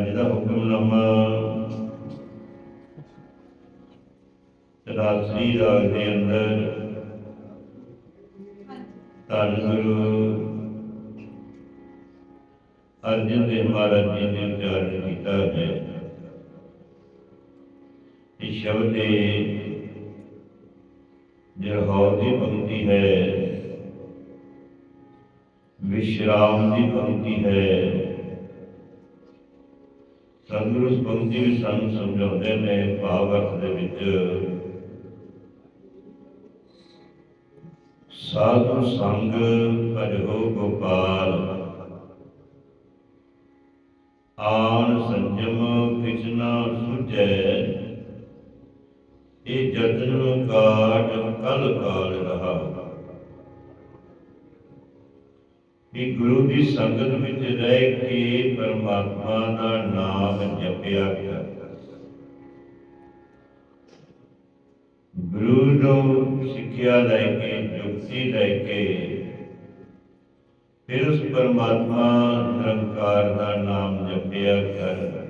ਅੱਜ ਦਾ ਹੁਕਮਨਾਮਾ ਰਾਸੀ ਰਾਗ ਦੇ ਅੰਦਰ ਧੰਨ ਗੁਰੂ ਅਰਜਨ ਦੇਵ ਮਹਾਰਾਜ ਜੀ ਨੇ ਉਚਾਰਨ ਕੀਤਾ ਹੈ। ਇਸ ਸ਼ਬਦ ਦੇ ਜਰਹੌਰ ਦੀ ਪੰਕਤੀ ਹੈ, ਵਿਸ਼ਰਾਮ ਦੀ ਪੰਕਤੀ ਹੈ। ਸਤਿਗੁਰੂ ਇਸ ਪੰਕਤੀ ਸਾਨੂੰ ਸਮਝਾਉਂਦੇ ਨੇ, ਭਾਵ ਅਰਥ ਦੇ ਵਿੱਚ। ਸਾਧੂ ਸੰਗ ਭਜੋ ਗੋਪਾਲ। ਆਨ ਸੰਜਮ ਕਿਛਨਾ ਸੁਝੈ। ਇਹ ਜਤਨ ਕਾਟ ਕਲ ਕਾਲ ਰਹਾ। ਇਹ ਗੁਰੂ ਦੀ ਸੰਗਤ ਵਿੱਚ ਰਹਿ ਕੇ ਪਰਮਾਤਮਾ ਦਾ ਨਾਮ ਜਪਿਆ ਕਰ ਗੁਰੂ ਨੂੰ ਸਿੱਖਿਆ ਲੈ ਕੇ, ਜੁਗਤੀ ਲੈ ਕੇ, ਫਿਰ ਉਸ ਪਰਮਾਤਮਾ ਨਿਰੰਕਾਰ ਦਾ ਨਾਮ ਜਪਿਆ ਕਰ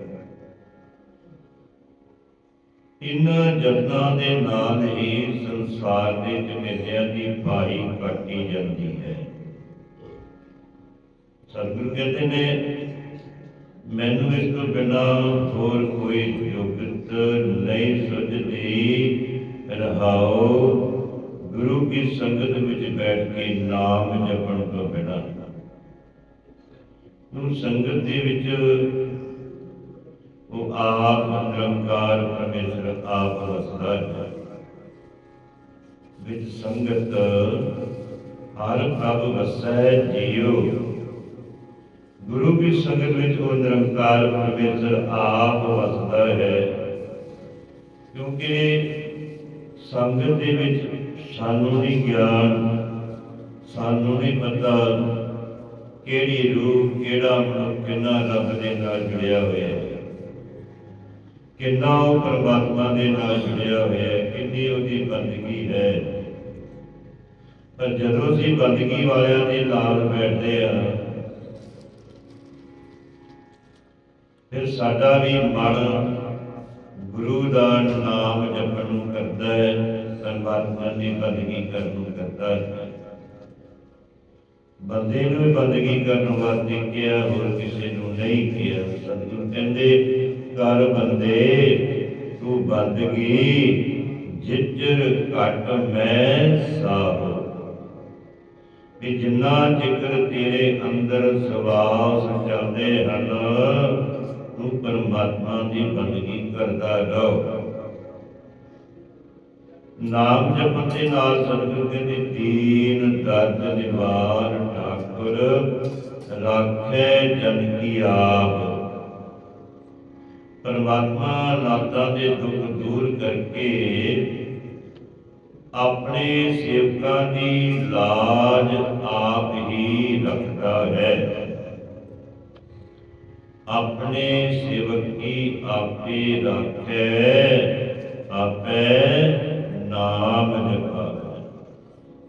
ਇਨ੍ਹਾਂ ਜਤਨਾਂ ਦੇ ਨਾਲ ਹੀ ਸੰਸਾਰ ਦੇ ਝਮੇਲਿਆਂ ਦੀ ਪਾਈ ਕੱਟੀ ਜਾਂਦੀ ਹੈ। ਸਤਿਗੁਰੂ ਕਹਿੰਦੇ ਨੇ, ਮੈਨੂੰ ਇਸ ਤੋਂ ਬਿਨਾਂ ਹੋਰ ਕੋਈ ਯੋਗਤ ਨਹੀਂ ਸੁਝਦੀ। ਰਹਾਓ, ਗੁਰੂ ਕੀ ਸੰਗਤ ਵਿੱਚ ਬੈਠ ਕੇ ਨਾਮ ਜਪਣ ਤੋਂ ਬਿਨਾਂ। ਨੂੰ ਸੰਗਤ ਦੇ ਵਿੱਚ ਉਹ ਆਪ ਨਿਰੰਕਾਰ ਪਰਮੇਸ਼ਰ ਆਪ ਵਸਦਾ ਹੈ। ਵਿੱਚ ਸੰਗਤ ਹਰ ਪ੍ਰਭ ਵਸੈ ਜੀਉ ਗੁਰੂ ਕੀ ਸੰਗਤ ਵਿੱਚ ਉਹ ਨਿਰੰਕਾਰ ਪਰਮੇਸ਼ਰ ਆਪ ਵਸਦਾ ਹੈ। ਕਿਉਂਕਿ ਸੰਗਤ ਦੇ ਵਿੱਚ ਸਾਨੂੰ ਨਹੀਂ ਗਿਆਨ, ਸਾਨੂੰ ਨਹੀਂ ਪਤਾ ਕਿਹੜੀ ਰੂਹ ਕਿਹੜਾ ਮਨੁੱਖ ਕਿੰਨਾ ਰੱਬ ਦੇ ਨਾਲ ਜੁੜਿਆ ਹੋਇਆ ਹੈ। ਕਿੰਨਾ ਉਹ ਪਰਮਾਤਮਾ ਦੇ ਨਾਲ ਜੁੜਿਆ ਹੋਇਆ ਹੈ, ਕਿੰਨੀ ਉਹਦੀ ਬੰਦਗੀ ਹੈ। ਪਰ ਜਦੋਂ ਅਸੀਂ ਬੰਦਗੀ ਵਾਲਿਆਂ ਦੇ ਨਾਲ ਬੈਠਦੇ ਆ ਫਿਰ ਸਾਡਾ ਵੀ ਮਨ ਗੁਰੂ ਦਾ ਨਾਮ ਜਪਣ ਨੂੰ ਕਰਦਾ ਹੈ, ਪਰਮਾਤਮਾ ਦੀ ਬੰਦਗੀ ਕਰਨ ਨੂੰ ਕਰਦਾ ਹੈ। ਬੰਦੇ ਨੂੰ ਬੰਦਗੀ ਕਰਨ ਵਾਸਤੇ ਕਿਹਾ, ਹੋਰ ਕਿਸੇ ਨੂੰ ਨਹੀਂ ਕਿਹਾ। ਸਤਿਗੁਰੂ ਕਹਿੰਦੇ, ਕਰ ਬੰਦੇ, ਤੂੰ ਬੰਦਗੀ, ਜਿੱਜਰ ਘਟ ਮੈਂ ਸਾਹ ਵੀ ਜਿੰਨਾ ਚਿਕਰ ਤੇਰੇ ਅੰਦਰ ਸਵਾਸ ਚੱਲਦੇ ਹਨ ਤੂੰ ਪਰਮਾਤਮਾ ਦੀ ਬੰਦਗੀ ਕਰਦਾ ਰਹੋ। ਨਾਮ ਜਪਣ ਦੇ ਨਾਲ ਸਤਿਗੁਰੂ ਕਹਿੰਦੇ ਦੀਨ ਦਰਦ ਨਿਵਾਰ ਠਾਕੁਰ ਰਾਖੇ ਜਨ ਕੀ ਆਪ। ਪਰਮਾਤਮਾ ਨਾਤਾਂ ਦੇ ਦੁੱਖ ਦੂਰ ਕਰਕੇ ਆਪਣੇ ਸੇਵਕਾਂ ਦੀ ਲਾਜ ਆਪ ਹੀ ਰੱਖਦਾ ਹੈ। ਆਪਣੇ ਸੇਵਕ ਆਪੇ ਰੱਖੇ? ਆਪੇ ਨਾਮ ਜਪਾਵੇ।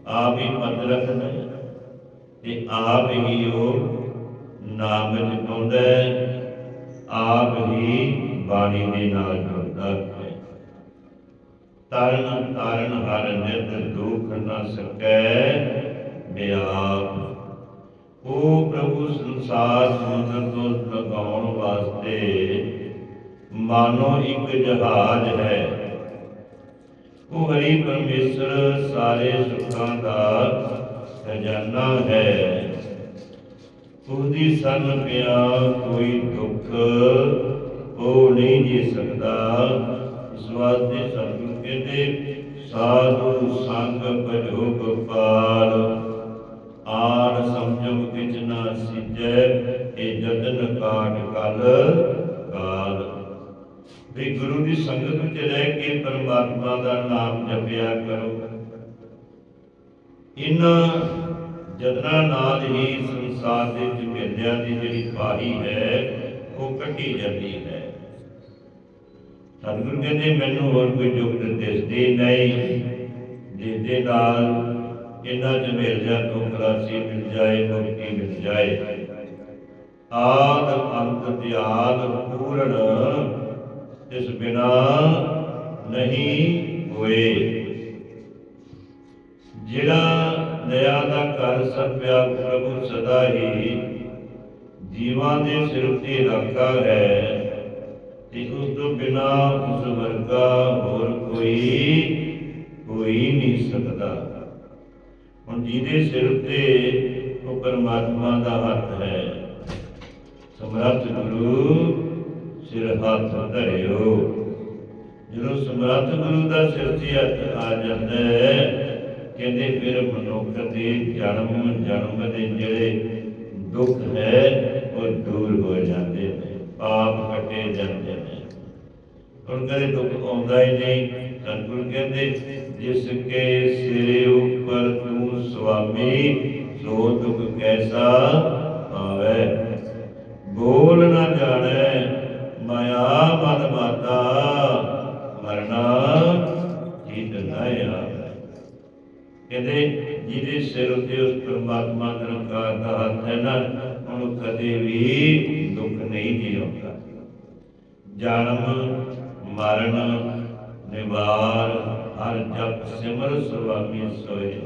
ਆਪ ਹੀ ਪਦ ਰੱਖਣਾ ਤੇ ਆਪ ਹੀ ਉਹ ਨਾਮ ਜਪਾਉਂਦਾ ਆਪ ਹੀ ਬਾਣੀ ਦੇ ਨਾਲ ਜੁੜਦਾ ਹੈ। ਤਰਨ ਤਾਰਨ ਹਰ ਨਿਤ ਦੁਖ ਨ ਸਕੈ, ਬਿਆਪ। ਉਹ ਪ੍ਰਭੂ ਸੰਸਾਰ ਸਮੁੰਦਰ ਤੋਂ ਲਗਾਉਣ ਵਾਸਤੇ ਮਾਨੋ ਇੱਕ ਜਹਾਜ਼ ਹੈ। ਉਹ ਹਰੀ ਪਰਮੇਸ਼ਰ ਸਾਰੇ ਸੁੱਖਾਂ ਦਾ ਖਜ਼ਾਨਾ ਹੈ। ਉਹਦੀ ਸਰਨ ਪਿਆ ਕੋਈ ਦੁੱਖ ਉਹ ਨਹੀਂ ਜੀ ਸਕਦਾ। ਇਸ ਵਾਸਤੇ ਸਤਿਗੁਰੂ ਕਹਿੰਦੇ, ਸਾਧੂ ਸੰਗ ਭਜੋ ਗੋਪਾਲ। ਆਨ ਸਮਝਮ ਕਿਛ ਨਾ ਸਿਜੈ ਇਹ ਜਤਨ ਕਾਟ ਕਲ ਕਾਲ ਵੀ ਗੁਰੂ ਦੀ ਸੰਗਤ ਵਿੱਚ ਰਹਿ ਕੇ ਪਰਮਾਤਮਾ ਦਾ ਨਾਮ ਜਪਿਆ ਕਰੋ। ਇਨ ਜਤਨਾਂ ਨਾਲ ਹੀ ਸੰਸਾਰ ਦੇ ਝਮੇਲਿਆਂ ਦੀ ਜਿਹੜੀ ਪਾਹੀ ਹੈ, ਉਹ ਕੱਟੀ ਜਾਂਦੀ ਹੈ। ਸਤਿਗੁਰੂ ਕਹਿੰਦੇ, ਮੈਨੂੰ ਹੋਰ ਕੋਈ ਜੁਗਤ ਦਿਸਦੀ ਨਹੀਂ। ਜਿਸ ਨਾਲ ਇਹਨਾਂ ਝਮੇਲਿਆਂ ਤੋਂ ਖਲਾਸੀ ਮਿਲ ਜਾਏ, ਮੁਕਤੀ ਮਿਲ ਜਾਏ। ਆਦ ਅੰਤ ਤਿਆਗ ਪੂਰਨ ਇਸ ਬਿਨਾ ਨਹੀਂ ਹੋਏ। ਜਿਹੜਾ ਦਇਆ ਦਾ ਘਰ ਸਭਿਆ ਪ੍ਰਭੂ ਸਦਾ ਹੀ ਜੀਵਾਂ ਦੇ ਸਿਰ ਤੇ ਰੱਖਾ ਹੈ ਤੇ ਉਸ ਤੋਂ ਬਿਨਾ ਉਸ ਵਰਗਾ ਹੋਰ ਕੋਈ ਹੋਈ ਨਹੀਂ ਸਕਦਾ। ਹੁਣ ਜਿਹਦੇ ਸਿਰ ਤੇ ਉਹ ਪਰਮਾਤਮਾ ਦਾ ਹੱਥ ਹੈ ਸਮਰੱਥ ਗੁਰੂ ਸਿਰ ਹੱਥ ਧਰਿਓ। ਜਦੋਂ ਸਮਰੱਥ ਗੁਰੂ ਦਾ ਸਿਰ ਤੇ ਹੱਥ ਆ ਜਾਂਦਾ ਹੈ, ਕਹਿੰਦੇ ਫਿਰ ਮਨੁੱਖ ਦੇ ਜਨਮ ਜਨਮ ਦੇ ਜਿਹੜੇ ਦੁੱਖ ਹੈ, ਉਹ ਦੂਰ ਹੋ ਜਾਂਦੇ ਨੇ, ਪਾਪ ਕੱਟੇ ਜਾਂਦੇ ਨੇ। ਹੁਣ ਕਦੇ ਦੁੱਖ ਆਉਂਦਾ ਹੀ ਨਹੀਂ। ਸਤਿਗੁਰ ਕਹਿੰਦੇ, ਜਿਸ ਕੇ ਸਿਰੇ ਉੱਪਰ ਤੂੰ ਸੁਆਮੀ, ਸੋ ਦੁੱਖ ਕੈਸਾ ਮਾਇਆ ਮਨ ਮਾਤਾ, ਮਰਨਾ ਜੀਤ ਨਾ ਕਹਿੰਦੇ, ਜਿਹਦੇ ਸਿਰ ਉੱਤੇ ਉਸ ਪਰਮਾਤਮਾ ਨਿਰੰਕਾਰ ਦਾ ਹੱਥ ਹੈ ਨਾ, ਉਹਨੂੰ ਕਦੇ ਵੀ ਦੁੱਖ ਨਹੀਂ ਜੀ ਜਨਮ, ਮਰਨ, ਨਿਵਾਰ, ਹਰ ਜਪ ਸਿਮਰ ਸੁਆਮੀ ਸੋਏ।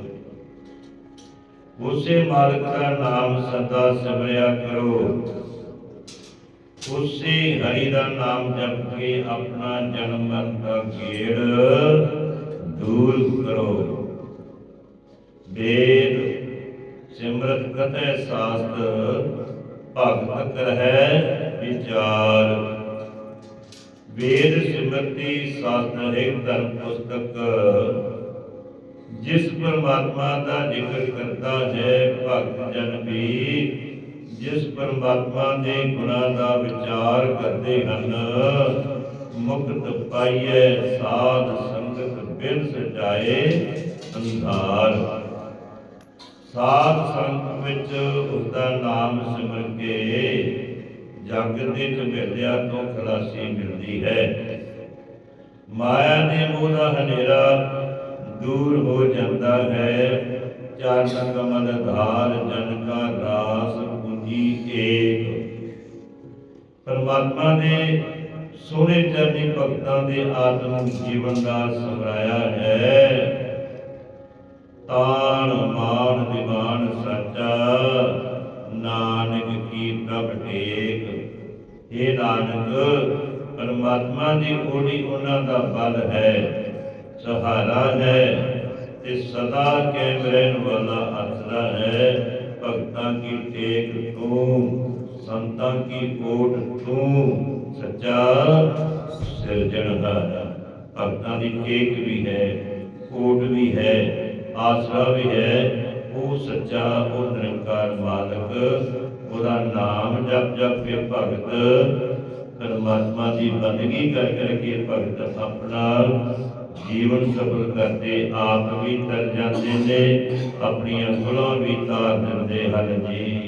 ਉਸੇ ਮਾਲਕ ਦਾ ਨਾਮ ਸਦਾ ਸਿਮਰਿਆ ਕਰੋ। ਉਸੇ ਹਰੀ ਦਾ ਨਾਮ ਜਪ ਕੇ ਆਪਣਾ ਜਨਮ ਮਰਨ ਦਾ ਗੇੜ ਦੂਰ ਕਰੋ। ਵੇਦ ਸਿਮਰਤ ਕਥੈ ਸਾਸਤ, ਭਗਤ ਕਰਹਿ ਵਿਚਾਰ। ਵੇਦ ਸਿਮਰਤੀ ਸ਼ਾਸਤਰ ਹੈ ਧਰਮ ਪੁਸਤਕ, ਜਿਸ ਪਰਮਾਤਮਾ ਦਾ ਜ਼ਿਕਰ ਕਰਦਾ ਹੈ, ਭਗਤ ਜਨ ਵੀ ਜਿਸ ਪਰਮਾਤਮਾ ਦੇ ਗੁਣਾਂ ਦਾ ਵਿਚਾਰ ਕਰਦੇ ਹਨ, ਮੁਕਤ ਪਾਈਐ ਸਾਧ ਸੰਗਤ ਬਿਨ ਸਜਾਏ ਅੰਧਾਰ। ਸਾਧ ਸੰਗ ਵਿੱਚ ਉਸ ਦਾ ਨਾਮ ਸਿਮਰ ਕੇ ਜਗ ਦੇ ਝਮੇਲਿਆਂ ਤੋਂ ਖਲਾਸੀ ਮਿਲਦੀ ਹੈ। ਮਾਇਆ ਦੇ ਮੋਹ ਦਾ ਹਨੇਰਾ ਦੂਰ ਹੋ ਜਾਂਦਾ ਹੈ। ਚਰਨ ਕਮਲ ਧਾਰ ਜਨ ਕਾ ਰਾਸ ਪੂਜੀ ਏਕ। ਪਰਮਾਤਮਾ ਦੇ ਸੋਹਣੇ ਚਰਨੀ ਭਗਤਾਂ ਦੇ ਆਤਮਿਕ ਜੀਵਨ ਦਾ ਸਮਰਾਇਆ ਹੈ। ਤਾਣ ਮਾਨ ਦਿਵਾਨ ਸੱਚਾ, ਨਾਨਕ ਕੀ ਪ੍ਰਭ ਟੇਕ ਇਹ ਨਾਨਕ, ਪਰਮਾਤਮਾ ਦੀ ਓੜੀ ਉਹਨਾਂ ਦਾ ਬਲ ਹੈ, ਸਹਾਰਾ ਹੈ ਤੇ ਸਦਾ ਕਾਇਮ ਰਹਿਣ ਵਾਲਾ ਆਸਰਾ ਹੈ। ਭਗਤਾਂ ਕੀ ਟੇਕ ਤੂੰ, ਸੰਤਾਂ ਕੀ ਕੋਟ ਤੂੰ, ਸੱਚਾ ਸਿਰਜਣਹਾਰ ਭਗਤਾਂ ਦੀ ਟੇਕ ਵੀ ਹੈ, ਕੋਟ ਵੀ ਹੈ, ਆਸਰਾ ਵੀ ਹੈ, ਉਹ ਸੱਚਾ, ਉਹ ਨਿਰੰਕਾਰ ਮਾਲਕ, ਉਹਦਾ ਨਾਮ ਜਪ ਜਪ ਕੇ ਭਗਤ। ਪਰਮਾਤਮਾ ਦੀ ਬੰਦਗੀ ਕਰ ਕਰਕੇ ਭਗਤ ਆਪਣਾ ਜੀਵਨ ਸਫਲ ਕਰਦੇ ਆਪ ਵੀ ਤਰ ਜਾਂਦੇ ਨੇ, ਆਪਣੀਆਂ ਗੁਲਾਂ ਵੀ ਤਾਰ ਦਿੰਦੇ ਹਨ ਜੀ।